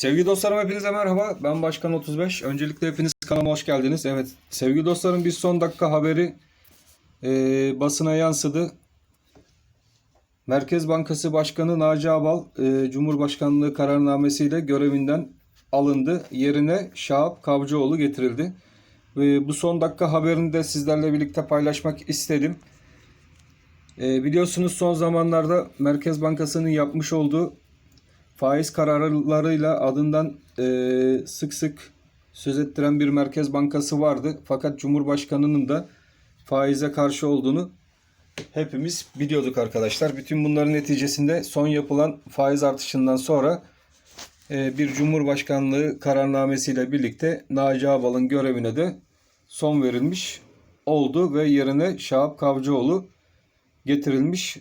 Sevgili dostlarım hepinize merhaba. Ben Başkan 35. Öncelikle hepiniz kanalıma hoş geldiniz. Evet sevgili dostlarım bir son dakika haberi e, basına yansıdı. Merkez Bankası Başkanı Naci Abal e, Cumhurbaşkanlığı kararnamesiyle görevinden alındı. Yerine Şahap Kavcıoğlu getirildi. Ve bu son dakika haberini de sizlerle birlikte paylaşmak istedim. E, biliyorsunuz son zamanlarda Merkez Bankası'nın yapmış olduğu faiz kararlarıyla adından e, sık sık söz ettiren bir merkez bankası vardı. Fakat Cumhurbaşkanı'nın da faize karşı olduğunu hepimiz biliyorduk arkadaşlar. Bütün bunların neticesinde son yapılan faiz artışından sonra e, bir Cumhurbaşkanlığı kararnamesiyle birlikte Naci Abal'ın görevine de son verilmiş oldu ve yerine Şahap Kavcıoğlu getirilmiş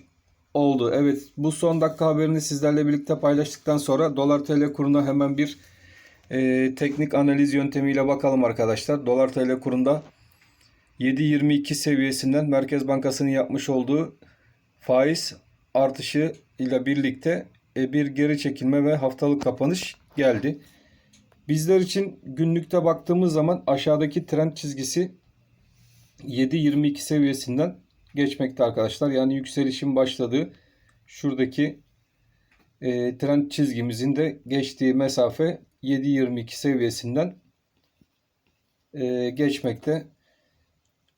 oldu. Evet bu son dakika haberini sizlerle birlikte paylaştıktan sonra dolar TL kuruna hemen bir e, teknik analiz yöntemiyle bakalım arkadaşlar. Dolar TL kurunda 7.22 seviyesinden Merkez Bankası'nın yapmış olduğu faiz artışı ile birlikte e, bir geri çekilme ve haftalık kapanış geldi. Bizler için günlükte baktığımız zaman aşağıdaki trend çizgisi 7.22 seviyesinden geçmekte arkadaşlar. Yani yükselişin başladığı şuradaki e, trend çizgimizin de geçtiği mesafe 7.22 seviyesinden e, geçmekte.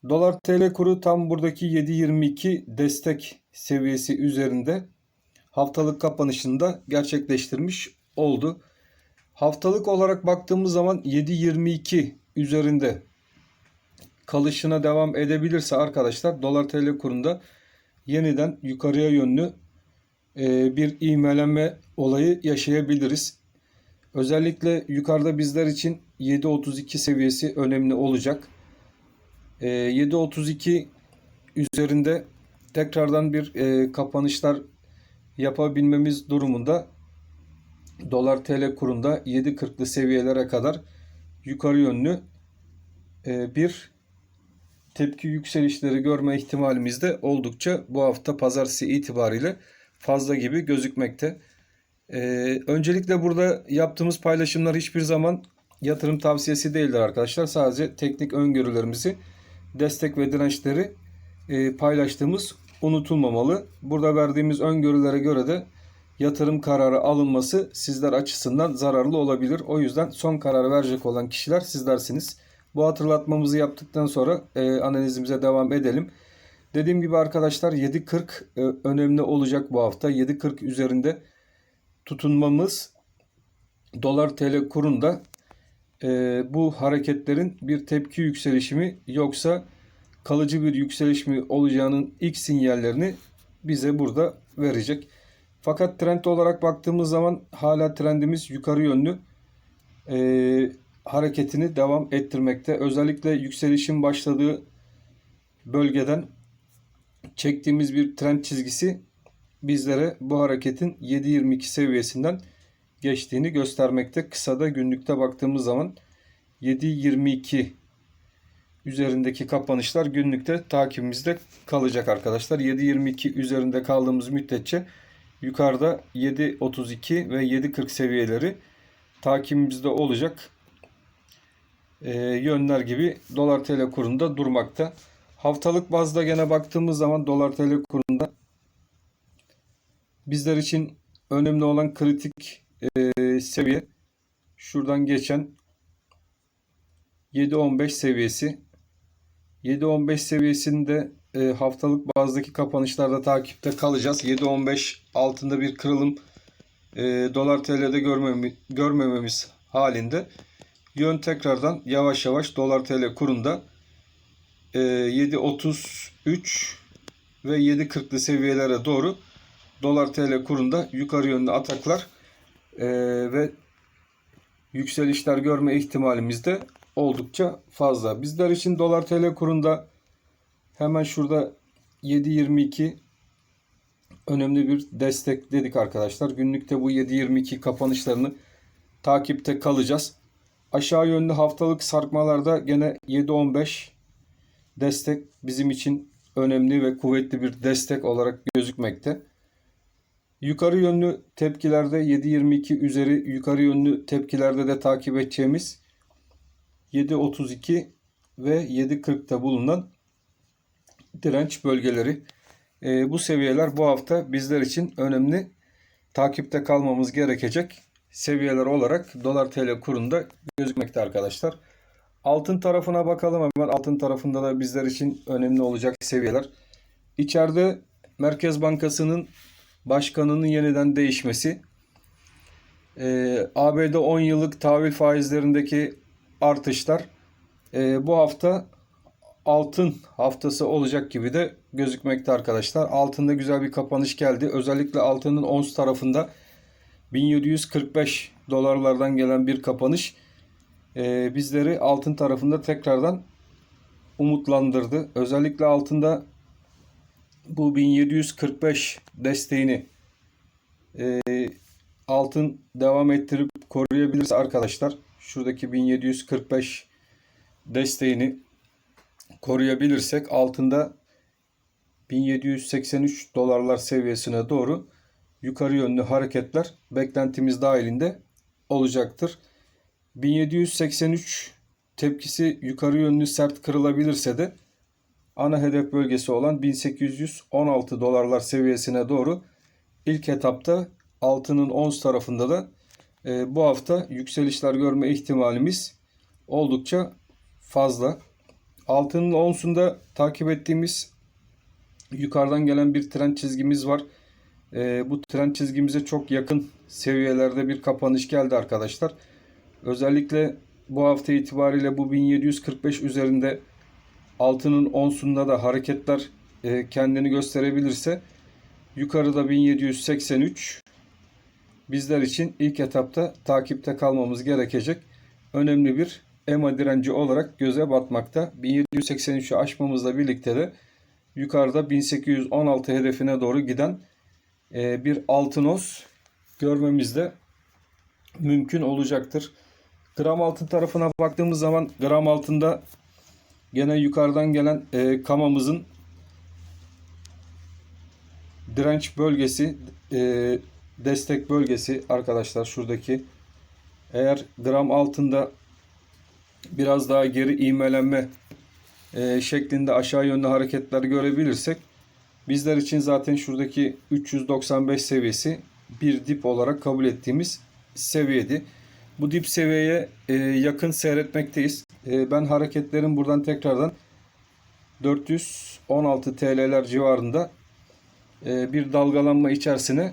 Dolar TL kuru tam buradaki 7.22 destek seviyesi üzerinde haftalık kapanışında gerçekleştirmiş oldu. Haftalık olarak baktığımız zaman 7.22 üzerinde kalışına devam edebilirse arkadaşlar dolar TL kurunda yeniden yukarıya yönlü e, bir ivmelenme olayı yaşayabiliriz. Özellikle yukarıda bizler için 7.32 seviyesi önemli olacak. E, 7.32 üzerinde tekrardan bir e, kapanışlar yapabilmemiz durumunda dolar TL kurunda 7.40'lı seviyelere kadar yukarı yönlü e, bir tepki yükselişleri görme ihtimalimiz de oldukça bu hafta pazartesi itibariyle fazla gibi gözükmekte. Ee, öncelikle burada yaptığımız paylaşımlar hiçbir zaman yatırım tavsiyesi değildir arkadaşlar. Sadece teknik öngörülerimizi, destek ve dirençleri e, paylaştığımız unutulmamalı. Burada verdiğimiz öngörülere göre de yatırım kararı alınması sizler açısından zararlı olabilir. O yüzden son kararı verecek olan kişiler sizlersiniz. Bu hatırlatmamızı yaptıktan sonra e, analizimize devam edelim. Dediğim gibi arkadaşlar 7.40 e, önemli olacak bu hafta. 7.40 üzerinde tutunmamız dolar TL kurunda e, bu hareketlerin bir tepki yükselişi mi yoksa kalıcı bir yükseliş mi olacağının ilk sinyallerini bize burada verecek. Fakat trend olarak baktığımız zaman hala trendimiz yukarı yönlü. Ee, hareketini devam ettirmekte. Özellikle yükselişin başladığı bölgeden çektiğimiz bir trend çizgisi bizlere bu hareketin 7.22 seviyesinden geçtiğini göstermekte. Kısada günlükte baktığımız zaman 7.22 üzerindeki kapanışlar günlükte takibimizde kalacak arkadaşlar. 7.22 üzerinde kaldığımız müddetçe yukarıda 7.32 ve 7.40 seviyeleri takibimizde olacak e, yönler gibi dolar TL kurunda durmakta. Haftalık bazda gene baktığımız zaman dolar TL kurunda bizler için önemli olan kritik e, seviye şuradan geçen 7.15 seviyesi 7.15 seviyesinde e, haftalık bazdaki kapanışlarda takipte kalacağız. 7.15 altında bir kırılım e, dolar TL'de görmemi, görmememiz halinde yön tekrardan yavaş yavaş dolar TL kurunda e, 7.33 ve 7.40'lı seviyelere doğru dolar TL kurunda yukarı yönlü ataklar e, ve yükselişler görme ihtimalimiz de oldukça fazla. Bizler için dolar TL kurunda hemen şurada 7.22 önemli bir destek dedik arkadaşlar. Günlükte bu 7.22 kapanışlarını takipte kalacağız. Aşağı yönlü haftalık sarkmalarda gene 7.15 destek bizim için önemli ve kuvvetli bir destek olarak gözükmekte. Yukarı yönlü tepkilerde 7.22 üzeri yukarı yönlü tepkilerde de takip edeceğimiz 7.32 ve 7.40'ta bulunan direnç bölgeleri. Ee, bu seviyeler bu hafta bizler için önemli takipte kalmamız gerekecek seviyeler olarak dolar TL kurunda gözükmekte arkadaşlar. Altın tarafına bakalım hemen. Altın tarafında da bizler için önemli olacak seviyeler. İçeride Merkez Bankası'nın başkanının yeniden değişmesi, e, ABD 10 yıllık tahvil faizlerindeki artışlar e, bu hafta altın haftası olacak gibi de gözükmekte arkadaşlar. Altında güzel bir kapanış geldi. Özellikle altının ons tarafında 1745 dolarlardan gelen bir kapanış e, bizleri altın tarafında tekrardan umutlandırdı. Özellikle altında bu 1745 desteğini e, altın devam ettirip koruyabiliriz arkadaşlar. Şuradaki 1745 desteğini koruyabilirsek altında 1783 dolarlar seviyesine doğru yukarı yönlü hareketler beklentimiz dahilinde olacaktır. 1783 tepkisi yukarı yönlü sert kırılabilirse de ana hedef bölgesi olan 1816 dolarlar seviyesine doğru ilk etapta altının ons tarafında da e, bu hafta yükselişler görme ihtimalimiz oldukça fazla. Altının onsunda takip ettiğimiz yukarıdan gelen bir trend çizgimiz var. E, bu trend çizgimize çok yakın seviyelerde bir kapanış geldi arkadaşlar. Özellikle bu hafta itibariyle bu 1745 üzerinde altının onsunda da hareketler e, kendini gösterebilirse yukarıda 1783 bizler için ilk etapta takipte kalmamız gerekecek önemli bir EMA direnci olarak göze batmakta. 1783'ü aşmamızla birlikte de yukarıda 1816 hedefine doğru giden bir altın os görmemiz de mümkün olacaktır. Gram altın tarafına baktığımız zaman gram altında gene yukarıdan gelen e, kamamızın direnç bölgesi e, destek bölgesi arkadaşlar şuradaki eğer gram altında biraz daha geri ivmelenme e, şeklinde aşağı yönlü hareketler görebilirsek bizler için zaten şuradaki 395 seviyesi bir dip olarak kabul ettiğimiz seviyedi. Bu dip seviyeye e, yakın seyretmekteyiz. E, ben hareketlerin buradan tekrardan 416 TL'ler civarında e, bir dalgalanma içerisine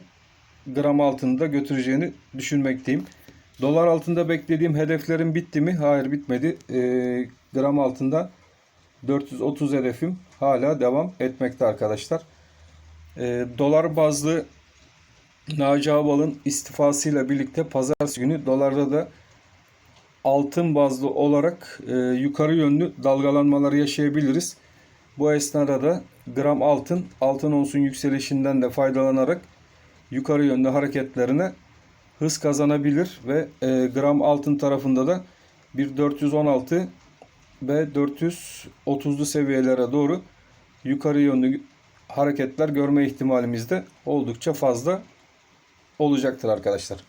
gram altında götüreceğini düşünmekteyim. Dolar altında beklediğim hedeflerim bitti mi? Hayır bitmedi. Gram altında 430 hedefim hala devam etmekte arkadaşlar. E, dolar bazlı Naci Abal'ın istifasıyla birlikte pazartesi günü dolarda da altın bazlı olarak e, yukarı yönlü dalgalanmaları yaşayabiliriz. Bu esnada da gram altın, altın onsun yükselişinden de faydalanarak yukarı yönlü hareketlerine hız kazanabilir ve e, gram altın tarafında da bir 416 ve 430'lu seviyelere doğru yukarı yönlü hareketler görme ihtimalimiz de oldukça fazla olacaktır arkadaşlar.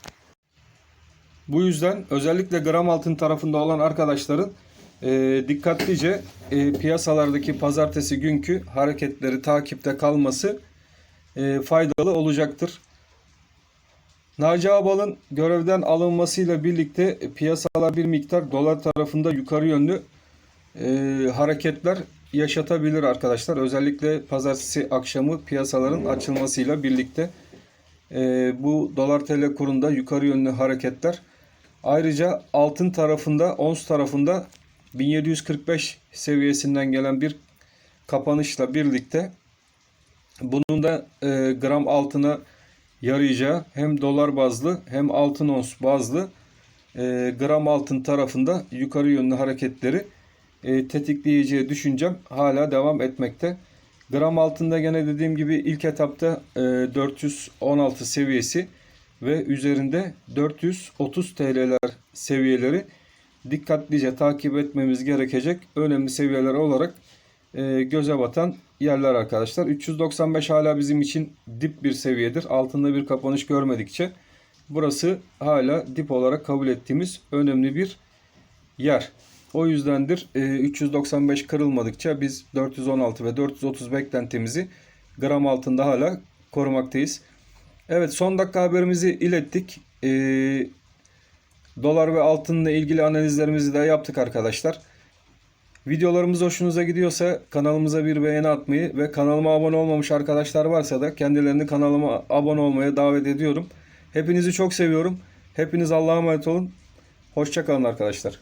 Bu yüzden özellikle gram altın tarafında olan arkadaşların e, dikkatlice e, piyasalardaki pazartesi günkü hareketleri takipte kalması e, faydalı olacaktır. Naci Abal'ın görevden alınmasıyla birlikte piyasalar bir miktar dolar tarafında yukarı yönlü e, hareketler yaşatabilir arkadaşlar. Özellikle pazartesi akşamı piyasaların açılmasıyla birlikte e, bu dolar tl kurunda yukarı yönlü hareketler. Ayrıca altın tarafında, ons tarafında 1745 seviyesinden gelen bir kapanışla birlikte bunun da e, gram altına yarayacağı hem dolar bazlı hem altın ons bazlı e, gram altın tarafında yukarı yönlü hareketleri e, tetikleyeceği düşüncem hala devam etmekte. Gram altında gene dediğim gibi ilk etapta e, 416 seviyesi ve üzerinde 430 TL'ler seviyeleri dikkatlice takip etmemiz gerekecek önemli seviyeler olarak e, göze batan yerler arkadaşlar. 395 hala bizim için dip bir seviyedir. Altında bir kapanış görmedikçe burası hala dip olarak kabul ettiğimiz önemli bir yer. O yüzdendir e, 395 kırılmadıkça biz 416 ve 430 beklentimizi gram altında hala korumaktayız. Evet son dakika haberimizi ilettik. E, dolar ve altınla ilgili analizlerimizi de yaptık arkadaşlar. Videolarımız hoşunuza gidiyorsa kanalımıza bir beğeni atmayı ve kanalıma abone olmamış arkadaşlar varsa da kendilerini kanalıma abone olmaya davet ediyorum. Hepinizi çok seviyorum. Hepiniz Allah'a emanet olun. Hoşçakalın arkadaşlar.